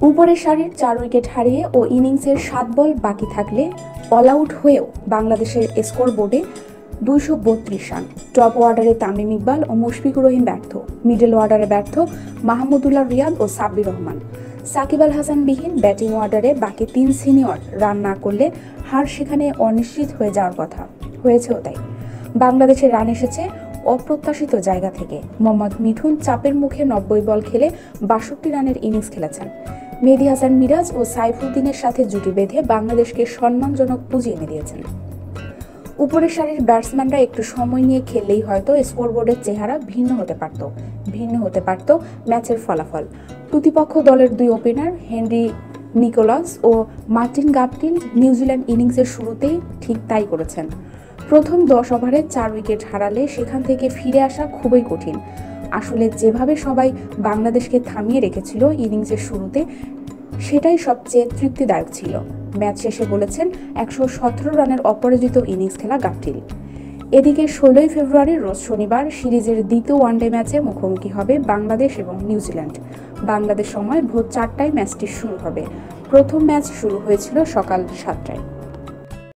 উপরের সারির চার উইকেট হারিয়ে ও ইনিংসের সাত বল বাকি থাকলে অল আউট হয়েও বাংলাদেশের স্কোর বোর্ডে দুইশো বত্রিশ রান। টপ অর্ডারে তামিম ইকবাল ও মুশফিকুর রহিম ব্যর্থ। মিডল অর্ডারে ব্যর্থ মাহমুদুল্লাহ রিয়াদ ও সাব্বির রহমান। সাকিব আল হাসান বিহীন ব্যাটিং অর্ডারে বাকি তিন সিনিয়র রান না করলে হার সেখানে অনিশ্চিত হয়ে যাওয়ার কথা। হয়েছেও তাই। বাংলাদেশের রান এসেছে অপ্রত্যাশিত জায়গা থেকে। মোহাম্মদ মিঠুন চাপের মুখে নব্বই বল খেলে বাষট্টি রানের ইনিংস খেলেছেন। মেহেদি হাসান মিরাজ ও সাইফুদ্দিনের সাথে জুটি বেঁধে বাংলাদেশকে সম্মানজনক পুঁজি এনে দিয়েছেন। উপরের সারির ব্যাটসম্যানরা একটু সময় নিয়ে খেললেই হয়তো স্কোরবোর্ডের চেহারা ভিন্ন হতে পারত। ভিন্ন হতে পারত ম্যাচের ফলাফল। প্রতিপক্ষ দলের দুই ওপেনার হেনরি নিকোলাস ও মার্টিন গাপটিল নিউজিল্যান্ড ইনিংসের শুরুতেই ঠিক তাই করেছেন। প্রথম দশ ওভারে চার উইকেট হারালে সেখান থেকে ফিরে আসা খুবই কঠিন। আসলে যেভাবে সবাই বাংলাদেশকে থামিয়ে রেখেছিল ইনিংসের শুরুতে, সেটাই সবচেয়ে তৃপ্তিদায়ক ছিল। ম্যাচ শেষে বলেছেন, একশো সতেরো রানের অপরাজিত ইনিংস খেলা গাপটিল এদিকে ষোলোই ফেব্রুয়ারি, রোজ শনিবার সিরিজের দ্বিতীয় ওয়ানডে ম্যাচে মুখোমুখি হবে বাংলাদেশ এবং নিউজিল্যান্ড। বাংলাদেশ সময় ভোর চারটায় ম্যাচটি শুরু হবে। প্রথম ম্যাচ শুরু হয়েছিল সকাল সাতটায়।